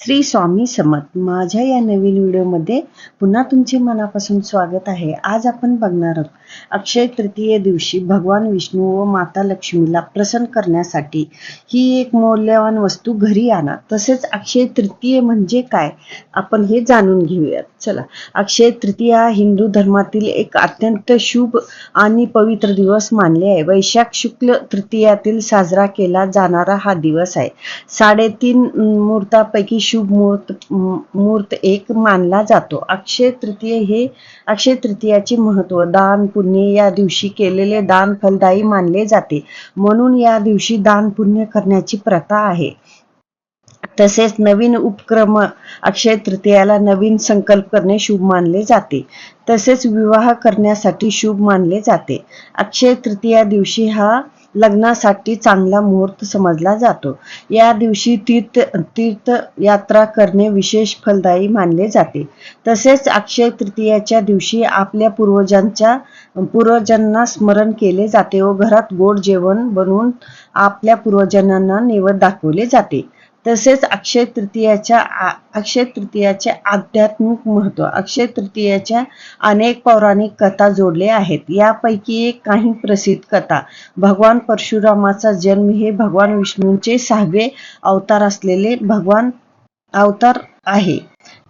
श्री स्वामी समर्थ. माझ्या या नवीन व्हिडिओमध्ये पुन्हा तुमचे मनापासून स्वागत आहे. आज आपण बघणार आहोत अक्षय तृतीये दिवशी भगवान विष्णू व माता लक्ष्मीला प्रसन्न करण्यासाठी ही एक मौल्यवान वस्तू घरी आणा. तसेच अक्षय तृतीये म्हणजे काय? आपण हे जाणून घेऊयात. चला अक्षय तृतीया हिंदू धर्मातील एक अत्यंत शुभ आणि पवित्र दिवस मानले आहे. वैशाख शुक्ल तृतीयातील साजरा केला जाणारा हा दिवस आहे. साडेतीन मुहूर्तापैकी शुभ मुहूर्त मुहूर्त एक मानला जातो. अक्षय तृतीय हे अक्षय तृतीयाचे महत्त्व दान पुण्य या दिवशी केलेले दान फलदायी मानले जाते. म्हणून या दिवशी दान पुण्य करण्याची प्रथा आहे. तसेच नवीन उपक्रम अक्षय तृतीयाला नवीन संकल्प करणे शुभ मानले जाते. तसेच विवाह करण्यासाठी शुभ मानले जाते. अक्षय तृतीया दिवशी हा लग्नासाठी चांगला मुहूर्त समजला जातो. या दिवशी तीर्थ तीर्थ यात्रा करणे विशेष फलदायी मानले जाते. तसेच अक्षय तृतीयाच्या दिवशी आपल्या पूर्वजांच्या पूर्वजांना स्मरण केले जाते व घरात गोड जेवण बनवून आपल्या पूर्वजांना नैवेद्य दाखवले जाते. तसेच अक्षय तृतीयाच्या अक्षय तृतीयाचे आध्यात्मिक महत्त्व. अक्षय तृतीयाच्या अनेक पौराणिक कथा जोडले आहेत. यापैकी एक काही प्रसिद्ध कथा. भगवान परशुरामाचा जन्म हे भगवान विष्णूंचे सहावे अवतार असलेले भगवान अवतार आहे.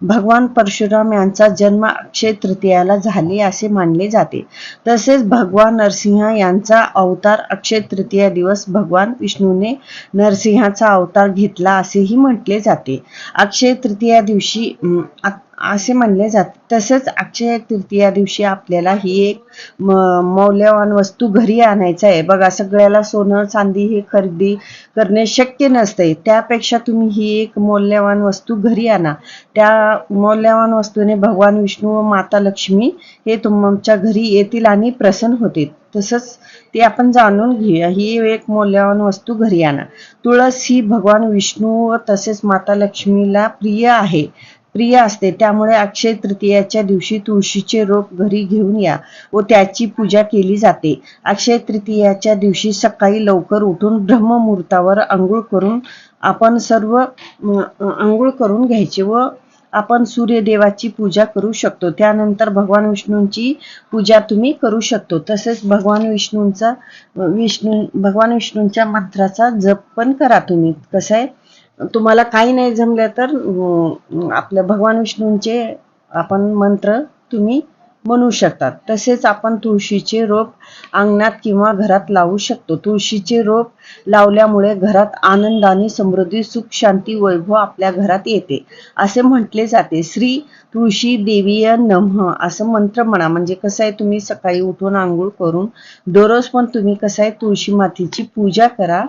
भगवान परशुराम यांचा जन्म अक्षय तृतीयाला झाले असे मानले जाते. तसेच भगवान नरसिंह यांचा अवतार अक्षय तृतीया दिवस भगवान विष्णूने नरसिंहाचा अवतार घेतला असेही म्हटले जाते. अक्षय तृतीया दिवशी असे म्हणले जाते. तसेच अक्षय तृतीया दिवशी आपल्याला ही एक मौल्यवान वस्तू घरी आणायचं आहे. बघा सगळ्याला सोनं चांदी हे खरेदी करणे शक्य नसते त्यापेक्षा तुम्ही ही एक मौल्यवान वस्तू घरी आणा. त्या मौल्यवान वस्तूने भगवान विष्णू व माता लक्ष्मी हे तुमच्या घरी येतील आणि प्रसन्न होतील. तसंच ते आपण जाणून घेऊया. ही एक मौल्यवान वस्तू घरी आणा. तुळस ही भगवान विष्णू व तसेच माता लक्ष्मीला प्रिय आहे. प्रिय असते. त्यामुळे अक्षय तृतीयाच्या दिवशी तुळशीचे रोप घरी घेऊन या व त्याची पूजा केली जाते. अक्षय तृतीयाच्या दिवशी सकाळी लवकर उठून ब्रह्ममुहूर्तावर आंघोळ करून आपण सर्व आंघोळ करून घ्यायचे व आपण सूर्यदेवाची पूजा करू शकतो. त्यानंतर भगवान विष्णूंची पूजा तुम्ही करू शकतो. तसेच भगवान विष्णूंचा विष्णू भगवान विष्णूंच्या मंत्राचा जप पण करा तुम्ही. कसं आहे? तुम्हाला काही नाही जमलं तर आपल्या भगवान विष्णूंचे आपण मंत्र तुम्ही म्हणू शकतात. तसेच आपण तुळशीचे रोप अंगणात किंवा घरात लावू शकतो. तुळशीचे रोप लावल्यामुळे घरात आनंद आणि समृद्धी सुख शांती वैभव आपल्या घरात येते. असे म्हटले जाते. श्री तुळशी देवीय नमः असं मंत्र म्हणा. म्हणजे कसं आहे तुम्ही सकाळी उठून आंघोळ करून दररोज पण तुम्ही कसं आहे तुळशी मातीची पूजा करा.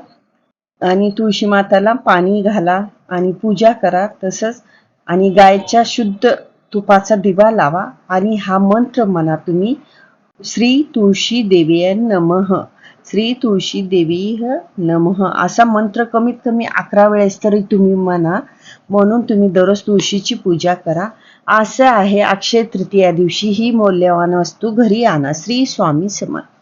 आणि तुळशी माताला पाणी घाला आणि पूजा करा तसंच आणि गायच्या शुद्ध तुपाचा दिवा लावा आणि हा मंत्र म्हणा तुम्ही श्री तुळशी देवी नमः श्री तुळशी देवी नमः. असा मंत्र कमीत कमी अकरा वेळेस तरी तुम्ही म्हणा म्हणून तुम्ही दररोज तुळशीची पूजा करा. असं आहे अक्षय तृतीया दिवशी ही मौल्यवान वस्तू घरी आणा. श्री स्वामी समर्थ.